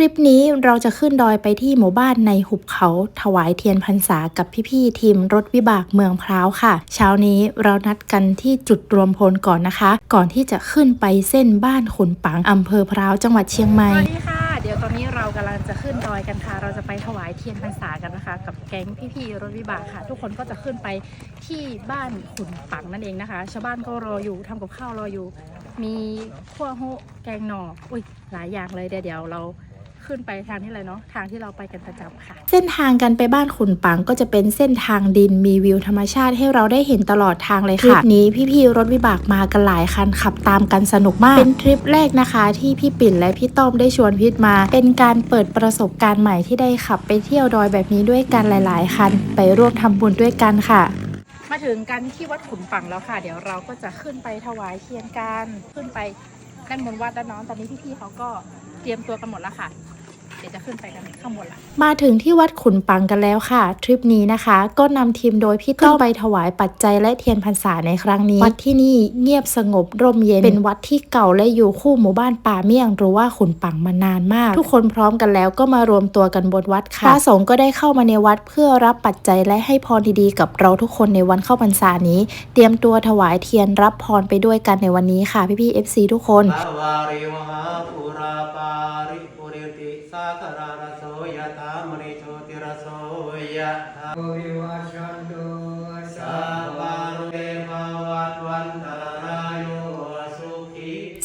ริปนี้เราจะขึ้นดอยไปที่หมู่บ้านในหุบเขาถวายเทียนพรรษากับพี่ๆทีมรถวิบากเมืองพร้าวค่ะ เช้านี้เรานัดกันที่จุดรวมพลก่อนนะคะ ก่อนที่จะขึ้นไปเส้นบ้านขุนปังอำเภอพร้าวจังหวัดเชียงใหม่สวัสดีค่ะ เดี๋ยวตอนนี้เรากำลังจะขึ้นดอยกันค่ะ เราจะไปถวายเทียนพรรษากันนะคะ กับแก๊งพี่ๆรถวิบากค่ะ ทุกคนก็จะขึ้นไปที่บ้านขุนปังนั่นเองนะคะ ชาวบ้านก็รออยู่ทำกับข้าวรออยู่ มีขั้วโฮแกงหน่ออุ้ยหลายอย่างเลยเดี๋ยวเรา ขึ้นไปทางที่อะไรเนาะทางที่เราไปกันประจำค่ะ เส้นทางกันไปบ้านขุนปังก็จะเป็นเส้นทางดินมีวิวธรรมชาติให้เราได้เห็นตลอดทางเลยค่ะทริปนี้พี่ๆรถวิบากมากันหลายคันขับตามกันสนุกมาก เป็นทริปแรกนะคะ ที่พี่ปิ่นและพี่ต้อมได้ชวนพิทมา เป็นการเปิดประสบการณ์ใหม่ที่ได้ขับไปเที่ยวดอยแบบนี้ด้วยกันหลายๆคัน ไปร่วมทำบุญด้วยกันค่ะมาถึงกันที่วัดขุนปังแล้วค่ะ เดี๋ยวเราก็จะขึ้นไปถวายเทียนกัน ขึ้นไปด้านบนวัดด้านน้องตอนนี้พี่ๆเขาก็ เตรียมตัวกันหมดแล้วค่ะ เดี๋ยวจะขึ้นไปกันข้างบนละมาถึงที่วัดขุนปังกันแล้วค่ะ ทริปนี้นะคะ ก็นำทีมโดยพี่ต้อมไปถวายปัจจัยและเทียนพรรษาในครั้งนี้ วัดที่นี่เงียบสงบร่มเย็นเป็นวัดที่เก่าและอยู่คู่หมู่บ้านป่าเมี่ยง หรือว่าขุนปังมานานมาก ทุกคนพร้อมกันแล้วก็มารวมตัวกันบนวัดค่ะพระสงฆ์ก็ได้เข้ามาในวัดเพื่อรับปัจจัยและให้พรดีๆ กับเราทุกคนในวันเข้าพรรษานี้ เตรียมตัวถวายเทียนรับพรไปด้วยกันในวันนี้ค่ะพี่ๆ FC ทุกคนสวาริวหาปุ ริติสาคารารโสยธามริโชติรโสยธาวิวัชันตุสา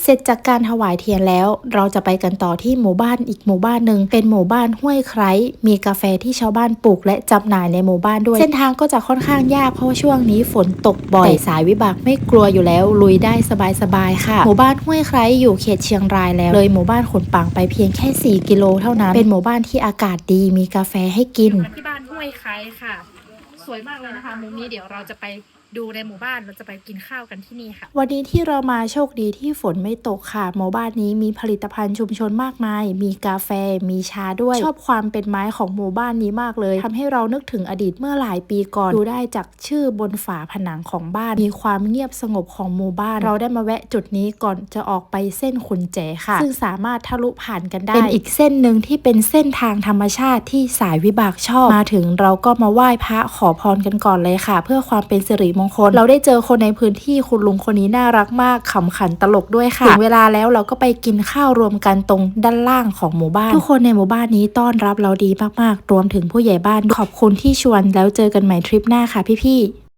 เสร็จจากการถวายเทียนแล้ว เราจะไปกันต่อที่หมู่บ้านอีกหมู่บ้านหนึ่งเป็นหมู่บ้านห้วยไคร้มีกาแฟที่ชาวบ้านปลูกและจำหน่ายในหมู่บ้านด้วย เส้นทางก็จะค่อนข้างยากเพราะว่าช่วงนี้ฝนตกบ่อยแต่สายวิบากไม่กลัวอยู่แล้ว ลุยได้สบายๆค่ะ หมู่บ้านห้วยไคร้อยู่เขตเชียงรายแล้ว เลยหมู่บ้านขนปังไปเพียงแค่ 4 กิโลเท่านั้น เป็นหมู่บ้านที่อากาศดีมีกาแฟให้กินที่บ้านห้วยไคร้ค่ะ สวยมากเลยนะคะมุมนี้เดี๋ยวเราจะไป ดูในหมู่บ้านเราจะไปกินข้าวกันที่นี่ค่ะ วันนี้ที่เรามาโชคดีที่ฝนไม่ตกค่ะ หมู่บ้านนี้มีผลิตภัณฑ์ชุมชนมากมาย มีกาแฟ มีชาด้วย ชอบความเป็นไม้ของหมู่บ้านนี้มากเลยทำให้เรานึกถึงอดีตเมื่อหลายปีก่อน ดูได้จากชื่อบนฝาผนังของบ้าน มีความเงียบสงบของหมู่บ้าน เราได้มาแวะจุดนี้ก่อนจะออกไปเส้นขุนแจค่ะ ซึ่งสามารถทะลุผ่านกันได้ เป็นอีกเส้นหนึ่งที่เป็นเส้นทางธรรมชาติที่สายวิบากชอบ มาถึงเราก็มาไหว้พระขอพรกันก่อนเลยค่ะ เพื่อความเป็นสิริมงคล เราได้เจอคนในพื้นที่คุณลุงคนนี้น่ารักมากขำขันตลกด้วยค่ะถึงเวลาแล้วเราก็ไปกินข้าวรวมกันตรงด้านล่างของหมู่บ้าน ทุกคนในหมู่บ้านนี้ต้อนรับเราดีมากๆ รวมถึงผู้ใหญ่บ้าน ขอบคุณที่ชวนแล้วเจอกันใหม่ทริปหน้าค่ะพี่ๆ